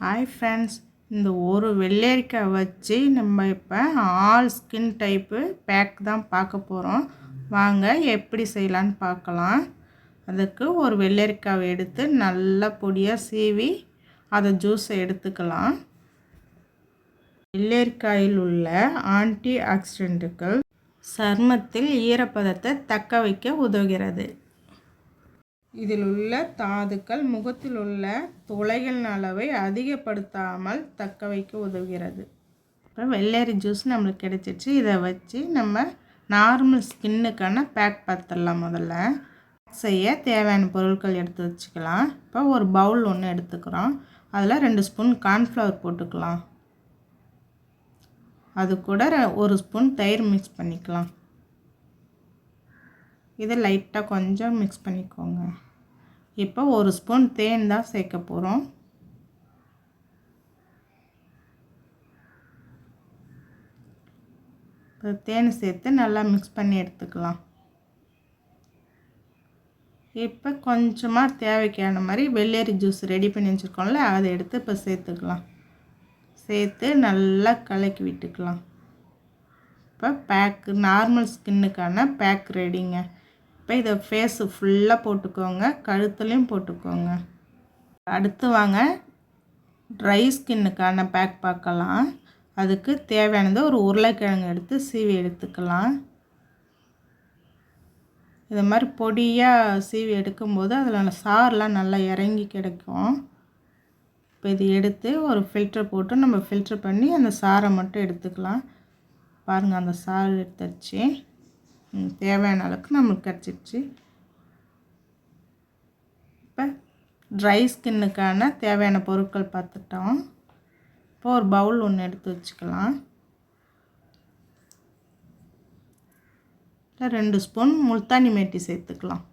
Hi friends இந்த ஒரு வெள்ளரிக்காய் வச்சு நம்ம இப்போ ஆல் ஸ்கின் டைப்பு பேக் தான் பார்க்க போகிறோம் வாங்க எப்படி செய்யலான்னு பார்க்கலாம். அதுக்கு ஒரு வெள்ளரிக்காவை எடுத்து நல்லா பொடியாக சீவி அதை ஜூஸை எடுத்துக்கலாம். வெள்ளரிக்காயில் உள்ள ஆன்டி ஆக்சிடென்ட்டுகள் சர்மத்தில் ஈரப்பதத்தை தக்க வைக்க உதவுகிறது. இதில் உள்ள தாதுக்கள் முகத்தில் உள்ள துளைகளின் அளவை அதிகப்படுத்தாமல் தக்க வைக்க உதவுகிறது. இப்போ வெள்ளரி ஜூஸ் நம்மளுக்கு கிடைச்சிச்சு இதை வச்சு நம்ம நார்மல் ஸ்கின்னுக்கான பேக் பார்த்துடலாம் முதல்ல. செய்ய தேவையான பொருட்கள் எடுத்து வச்சுக்கலாம். இப்போ ஒரு பவுல் ஒன்று எடுத்துக்கிறோம். அதில் ரெண்டு ஸ்பூன் கார்ன்ஃப்ளவர் போட்டுக்கலாம். அது கூட ஒரு ஸ்பூன் தயிர் மிக்ஸ் பண்ணிக்கலாம். இதை லைட்டாக கொஞ்சம் மிக்ஸ் பண்ணிக்கோங்க. இப்போ ஒரு ஸ்பூன் தேன் தான் சேர்க்க போகிறோம் இப்போ தேன் சேர்த்து நல்லா மிக்ஸ் பண்ணி எடுத்துக்கலாம். இப்போ கொஞ்சமாக தேவைக்கான மாதிரி வெள்ளேரி ஜூஸ் ரெடி பண்ணி வச்சுருக்கோம்ல அதை எடுத்து இப்போ சேர்த்துக்கலாம். சேர்த்து நல்லா கலக்கி விட்டுக்கலாம். இப்போ பேக்கு நார்மல் ஸ்கின்னுக்கான பேக் ரெடிங்க இப்போ இதை ஃபேஸு ஃபுல்லாக போட்டுக்கோங்க. கழுத்துலேயும் போட்டுக்கோங்க. அடுத்து வாங்க. ட்ரை ஸ்கின்னுக்கான பேக் பார்க்கலாம். அதுக்கு தேவையானது ஒரு உருளைக்கிழங்கு எடுத்து சீவி எடுத்துக்கலாம். இது மாதிரி பொடியாக சீவி எடுக்கும்போது அதில் சாரெலாம் நல்லா இறங்கி கிடைக்கும். இப்போ இது எடுத்து ஒரு ஃபில்ட்ரு போட்டு நம்ம ஃபில்ட்ரு பண்ணி அந்த சாரை மட்டும் எடுத்துக்கலாம். பாருங்கள் அந்த சாறு எடுத்துருச்சு தேவையான அளவுக்கு நம்மளுக்கு கிடச்சிடுச்சு இப்போ ட்ரை ஸ்கின்னுக்கான தேவையான பொருட்கள் பார்த்துட்டோம். இப்போ ஒரு பவுல் ஒன்று எடுத்து வச்சுக்கலாம். ரெண்டு ஸ்பூன் முல்தானி மேட்டி சேர்த்துக்கலாம்.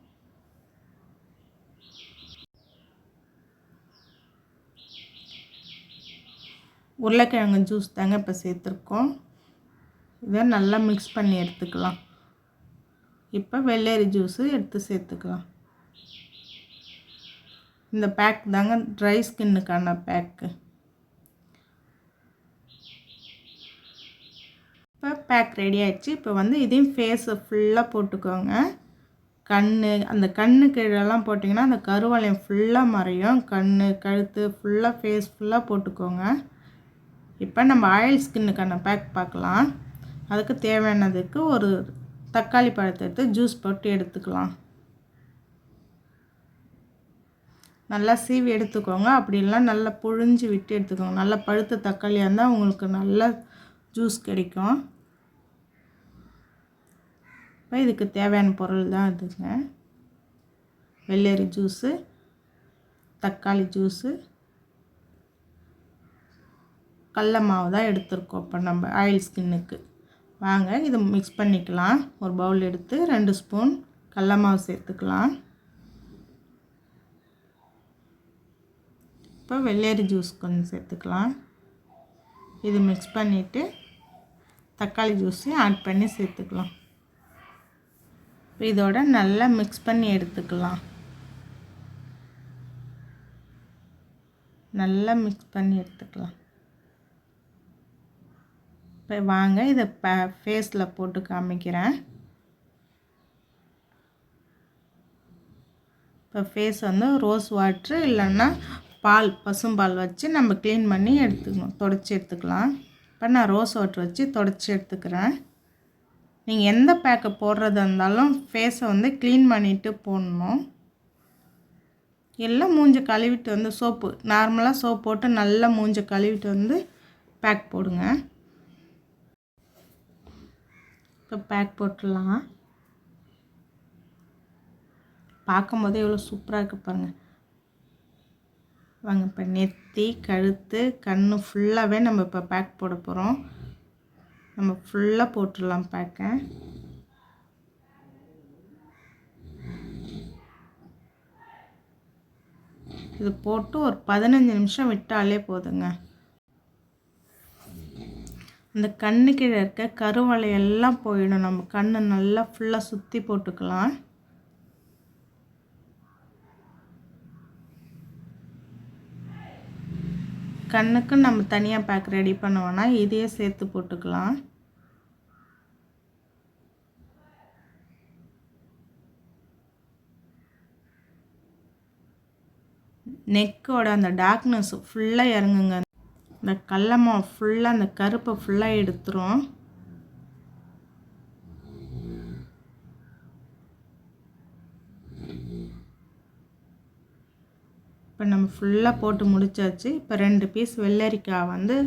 உருளைக்கிழங்கு ஜூஸ் தாங்க இப்போ சேர்த்துருக்கோம். இதை நல்லா மிக்ஸ் பண்ணி எடுத்துக்கலாம். இப்போ வெள்ளரி ஜூஸு எடுத்து சேர்த்துக்கலாம். இந்த பேக் தாங்க ட்ரை ஸ்கின்னுக்கான பேக்கு இப்போ பேக் ரெடி ஆகிடுச்சு இப்போ வந்து இதையும் ஃபேஸை ஃபுல்லாக போட்டுக்கோங்க. கண் அந்த கண்ணு கீழெல்லாம் போட்டிங்கன்னா அந்த கருவளையம் ஃபுல்லாக மறையும். கண் கழுத்து ஃபுல்லாக ஃபேஸ் ஃபுல்லாக போட்டுக்கோங்க. இப்போ நம்ம ஆயில் ஸ்கின்னுக்கான பேக் பார்க்கலாம். அதுக்கு தேவையானதுக்கு ஒரு தக்காளி பழத்தை எடுத்து ஜூஸ் போட்டு எடுத்துக்கலாம். நல்லா சீவி எடுத்துக்கோங்க. அப்படிலாம் நல்லா புழிஞ்சு விட்டு எடுத்துக்கோங்க. நல்லா பழுத்த தக்காளியாக இருந்தால் உங்களுக்கு நல்ல ஜூஸ் கிடைக்கும். இப்போ இதுக்கு தேவையான பொருள் தான் இதுங்க. வெள்ளரி ஜூஸு தக்காளி ஜூஸு கடல மாவு தான் எடுத்துருக்கோம். இப்போ நம்ம ஆயில் ஸ்கின்னுக்கு வாங்க இதை மிக்ஸ் பண்ணிக்கலாம். ஒரு பவுல் எடுத்து ரெண்டு ஸ்பூன் கடல மாவு சேர்த்துக்கலாம். இப்போ வெள்ளேரி ஜூஸ் கொஞ்சம் சேர்த்துக்கலாம். இது மிக்ஸ் பண்ணிவிட்டு தக்காளி ஜூஸையும் ஆட் பண்ணி சேர்த்துக்கலாம். இதோட நல்லா மிக்ஸ் பண்ணி எடுத்துக்கலாம். நல்லா மிக்ஸ் பண்ணி எடுத்துக்கலாம். இப்போ வாங்க இதை ப ஃபேஸில் போட்டு காமிக்கிறேன். இப்போ ஃபேஸ் வந்து ரோஸ் வாட்ரு இல்லைன்னா பால் பசும்பால் வச்சு நம்ம க்ளீன் பண்ணி எடுத்துக்கணும் தொடச்சி எடுத்துக்கலாம். இப்போ நான் ரோஸ் வாட்ரு வச்சு தொடச்சி எடுத்துக்கிறேன். நீங்கள் எந்த பேக்கை போடுறதா இருந்தாலும் ஃபேஸை வந்து க்ளீன் பண்ணிவிட்டு போடணும். எல்லாம் மூஞ்சை கழுவிட்டு வந்து சோப்பு நார்மலாக சோப் போட்டு நல்லா மூஞ்சை கழுவிட்டு வந்து பேக் போடுங்க இப்போ பேக் போட்டுடலாம். பார்க்கும்போதே எவ்வளோ சூப்பராக இருக்குது பாருங்கள் வாங்க இப்போ நெத்தி கழுத்து கண் ஃபுல்லாகவே நம்ம இப்போ பேக் போட போகிறோம் நம்ம ஃபுல்லாக போட்டுடலாம் பேக்கை இது போட்டு ஒரு பதினஞ்சு நிமிஷம் விட்டாலே போதுங்க. அந்த கண்ணு கீழே இருக்க கருவளையெல்லாம் போயிடும் நம்ம கண்ணை நல்லா ஃபுல்லாக சுற்றி போட்டுக்கலாம். கண்ணுக்கு நம்ம தனியாக பேக் ரெடி பண்ணுவோன்னா இதையே சேர்த்து போட்டுக்கலாம். நெக்கோட அந்த டார்க்னஸ் ஃபுல்லாக இறங்குங்க. இந்த கடலமா ஃபுல்லாக அந்த கருப்பை ஃபுல்லாக எடுத்துரும். இப்போ நம்ம ஃபுல்லாக போட்டு முடிச்சாச்சு. இப்போ ரெண்டு பீஸ் வெள்ளரிக்காய் வந்து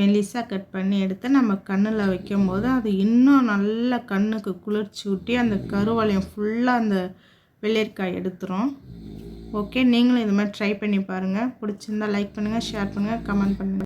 மெலிசாக கட் பண்ணி எடுத்து நம்ம கண்ணில் வைக்கும்போது அது இன்னும் நல்ல கண்ணுக்கு குளிர்ச்சி ஊட்டி அந்த கருவளையம் ஃபுல்லாக அந்த வெள்ளரிக்காய் எடுத்துரும். ஓகே நீங்களும் இது மாதிரி ட்ரை பண்ணி பாருங்கள் பிடிச்சிருந்தால் லைக் பண்ணுங்கள் ஷேர் பண்ணுங்கள் கமெண்ட் பண்ணுங்கள்